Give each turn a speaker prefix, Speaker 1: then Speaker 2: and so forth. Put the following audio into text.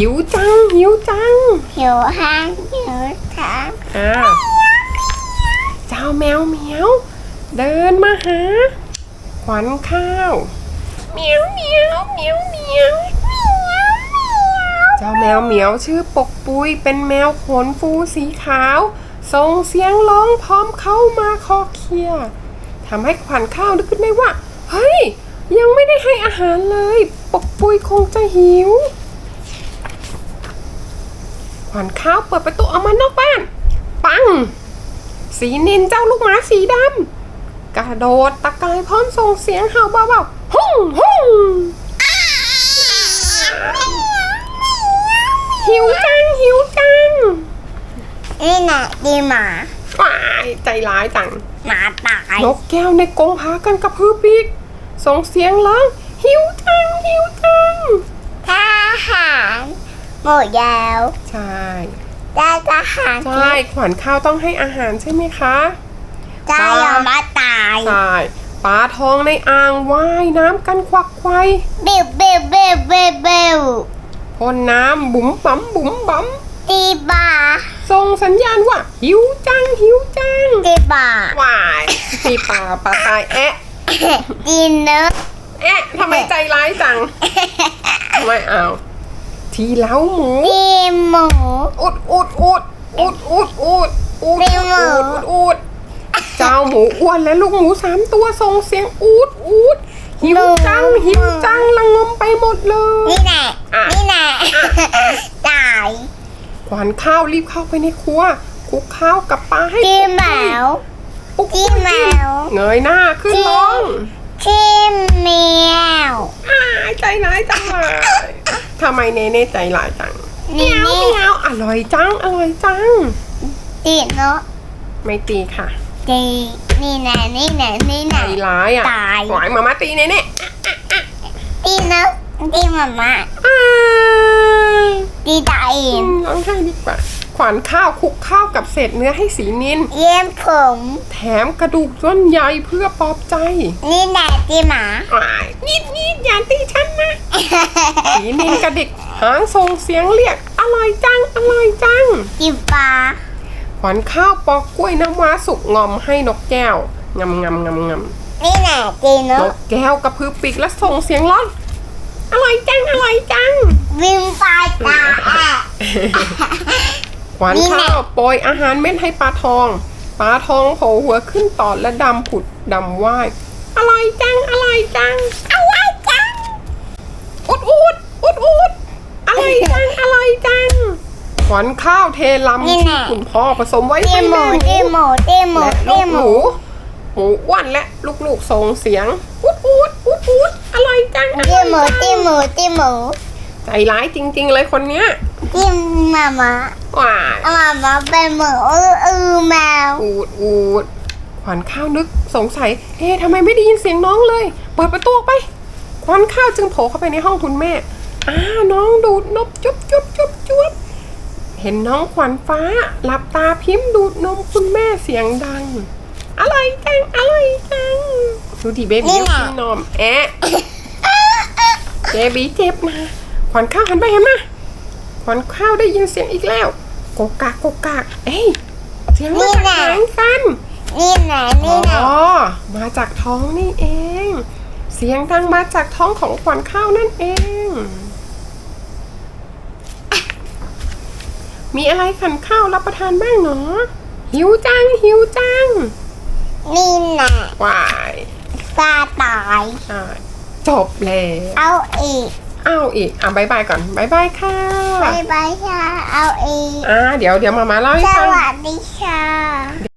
Speaker 1: หิวจังหิวจัง
Speaker 2: หิวห้างหิวทาง
Speaker 1: อ่าเจ้าแมวเหมียว เดินมาหา ขวัญข้าวเหมียวเหมียวเหมียวเหมียวเจ้าแมวเหมียวชื่อปกปุยเป็นแมวขนฟูสีขาวส่งเสียงร้องพร้อมเข้ามาคอเคลียร์ทำให้ขวัญข้าวนึกขึ้นได้ว่า เฮ้ย ยังไม่ได้ให้อาหารเลย ปกปุยคงจะหิว ขวัญข้าวเปิดประตูออกมานอกบ้าน ปัง สีนินเจ้าลูกหมาสีดำกระโดดตะกายพร้อมส่งเสียงเห่าเบาๆหุ่งหุ่งหิวจังหิวจัง
Speaker 2: นี่แหละดีหมา
Speaker 1: ว้ายใจร้ายจัง
Speaker 2: หมาตาย
Speaker 1: นกแก้วในกรงพากันกระพือปีกส่งเสียงร้องหิวจังหิวจัง
Speaker 2: ทหาร หมดแล้ว
Speaker 1: ใช่
Speaker 2: ได้ทหาร
Speaker 1: ใช่ขวัญข้าวต้องให้อาหารใช่ไหมคะ
Speaker 2: ได้ยอมมาตาย
Speaker 1: ใช่ปลาทองในอ่างว่ายน้ำกันควักไขว
Speaker 2: เบลเบลเบลเบลเบล
Speaker 1: พ่นน้ำบุ๋มบั๋มบุ๋มบั๋ม
Speaker 2: ตีบา
Speaker 1: ส่งสัญญาณว่า หิวจังหิวจัง
Speaker 2: ตีบา
Speaker 1: วายตีปลาปลาตายแอะ
Speaker 2: ตีเนื้อ
Speaker 1: แอะทำไมใจร้ายจังไม่เอา ทีเล้าหมู
Speaker 2: ตีหมู
Speaker 1: อุดอุดอุดอุดอุดอุดอุด
Speaker 2: เร็ว
Speaker 1: อุดอุดอุดเจ้าหมูอ้วนและลูกหมูสามตัวส่งเสียงอูดอูดหิวจังหิวจังละงมไปหมดเลย
Speaker 2: นี่แหละ
Speaker 1: อะ
Speaker 2: นี่แหละตาย
Speaker 1: ขวานข้าวรีบเข้าไปในครัวคลุกข้าวกับปลาให้
Speaker 2: ตีแมว
Speaker 1: ปุ๊บ
Speaker 2: ตีแมว
Speaker 1: เงยหน้าขึ้นลง
Speaker 2: ตีแมว
Speaker 1: อ้ายใจร้ายจังเลย ทำไมเนเน่ใจร้ายจัง
Speaker 2: นี่
Speaker 1: เมี
Speaker 2: นี่
Speaker 1: ยวอร่อยจังอร่อยจัง
Speaker 2: ตีเนาะ
Speaker 1: ไม่ตีค่ะ
Speaker 2: ตีนี่แหละนี่แหละนี่แห
Speaker 1: ใจ
Speaker 2: ละ
Speaker 1: ร้ายอะ
Speaker 2: ตาย
Speaker 1: หวายมามาตีเนเน่
Speaker 2: ตีเนาะตีหมามา
Speaker 1: อ้าย
Speaker 2: ตีตาย
Speaker 1: อืมร้องไห้ดีกว่าขวานข้าวคลุกข้าวกับเศษเนื้อให้สีนิน
Speaker 2: เยี่ยมผม
Speaker 1: แถมกระดูกย่นใยเพื่อปลอบใจ
Speaker 2: นี่แหละตีหมา
Speaker 1: อ้ายนิดนิดอย่าตีฉันนะ สีนินกระดิกหางส่งเสียงเรียก อร่อยจัง อร่อยจัง
Speaker 2: ตีปลา
Speaker 1: ขวัญข้าวปอกกล้วยน้ำว้าสุกงอมให้นกแก้วงำงำงำงำ
Speaker 2: นี่แหละตี
Speaker 1: น
Speaker 2: เนาะ
Speaker 1: กแก้วกระพือปีกและส่งเสียงร้องอร่อยจัง อร่อยจัง
Speaker 2: วิ่งปลาตาอะ
Speaker 1: ขวัญข้าวโปรยอาหารเม็ดให้ปลาทอง ปลาทองโผล่หัวขึ้นตอดและดำผุดดำว่าย อร่อยจัง อร่อยจัง
Speaker 2: อะไรจัง
Speaker 1: อุดอุดอุดอุดอร่อยจัง อร่อยจัง ขวัญข้าวเทลำที่คุณพ่อผสมไว้
Speaker 2: ตี
Speaker 1: ให้
Speaker 2: หมู
Speaker 1: แม่
Speaker 2: ตีหมูตีหมู
Speaker 1: และ
Speaker 2: ตี
Speaker 1: ลูก
Speaker 2: ห
Speaker 1: ห
Speaker 2: มู
Speaker 1: มูหมูอ้วนและลูกๆส่งเสียงอุดอุดอุดอุดอร่อยจังอ
Speaker 2: ตี
Speaker 1: ร่อย
Speaker 2: หมู
Speaker 1: จัง
Speaker 2: ตีหมูตีหมู
Speaker 1: ใจร้ายจริง ๆ เลยคนเนี้ย
Speaker 2: ตีหมามา
Speaker 1: ว้าย
Speaker 2: หมามาเป็นหมูเออเออแมว
Speaker 1: อูดอูดขวัญข้าวนึกสงสัยเอ๊ะทำไมไม่ได้ยินเสียงน้องเลย เปิดประตูออกไป ขวัญข้าวจึงโผล่เข้าไปในห้องคุณแม่อ้าน้องดูดนมจุ๊บจุ๊บจุ๊บจุ๊บ เห็นน้องขวัญฟ้าหลับตาพิมพ์ดูดนมคุณแม่เสียงดัง อะไรจังอะไรจังดูดิเบบี้กินนมแอะเบบี้เจ็บนะขวัญข้าวหันไปเห็นไหมขวัญข้าวได้ยินเสียงอีกแล้วโกกากโกกากเอ้ยเสียงมาจากไหนกัน
Speaker 2: นี่แหละนี่แหละ
Speaker 1: อ๋อมาจากท้องนี่เอง เสียงดังมาจากท้องของขวัญข้าวนั่นเอง มีอะไรขันข้าวรับประทานบ้างเนาะหิวจังหิวจัง
Speaker 2: นี่แหละ
Speaker 1: วาย
Speaker 2: ปลาตาย
Speaker 1: อ่าจบแล้ว
Speaker 2: เอาอีก
Speaker 1: อ้าวอีกอะบายบายก่อนบายบายค่ะ
Speaker 2: บายบายค่ะ เอาอีก
Speaker 1: อ่าเดี๋ยวเดี๋ยวมามาเล่าให้
Speaker 2: ส
Speaker 1: ฟัง
Speaker 2: วัสดีค่ะ